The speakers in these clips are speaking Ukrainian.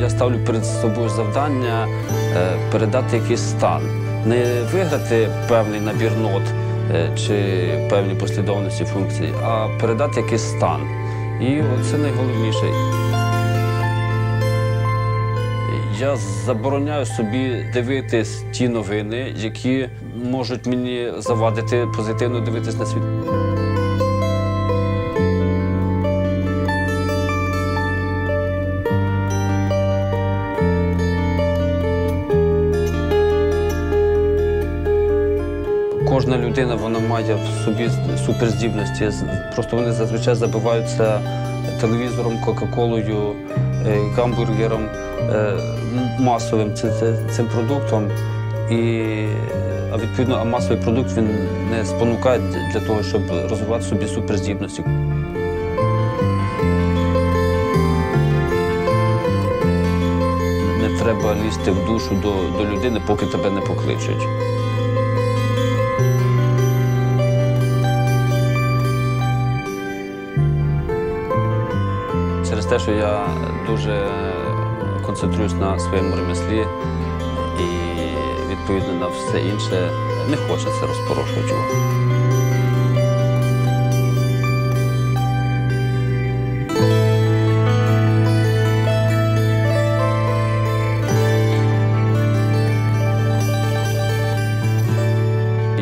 я ставлю перед собою завдання е, передати якийсь стан, не виграти певний набір нот е, чи певні послідовності функцій, а передати якийсь стан. І це найголовніше. Я забороняю собі дивитись ті новини, які можуть мені завадити позитивно дивитись на світ. Кожна людина вона має в собі суперздібності. Просто вони зазвичай забиваються телевізором, кока-колою, е, гамбургером е, масовим цим продуктом. І, а відповідно, масовий продукт він не спонукає для того, щоб розвивати собі суперздібності. Не треба лізти в душу до, до людини, поки тебе не покличуть. Те, що я дуже концентруюсь на своєму ремеслі і відповідно на все інше, не хочеться розпорошувати.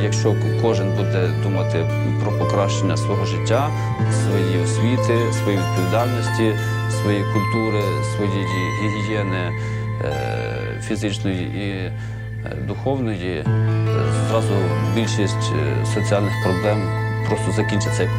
Якщо кожен буде думати про покращення свого життя, своєї освіти, своєї відповідальності, своєї культури, своєї гігієни е, фізичної і е, духовної, зразу більшість е, соціальних проблем просто закінчиться.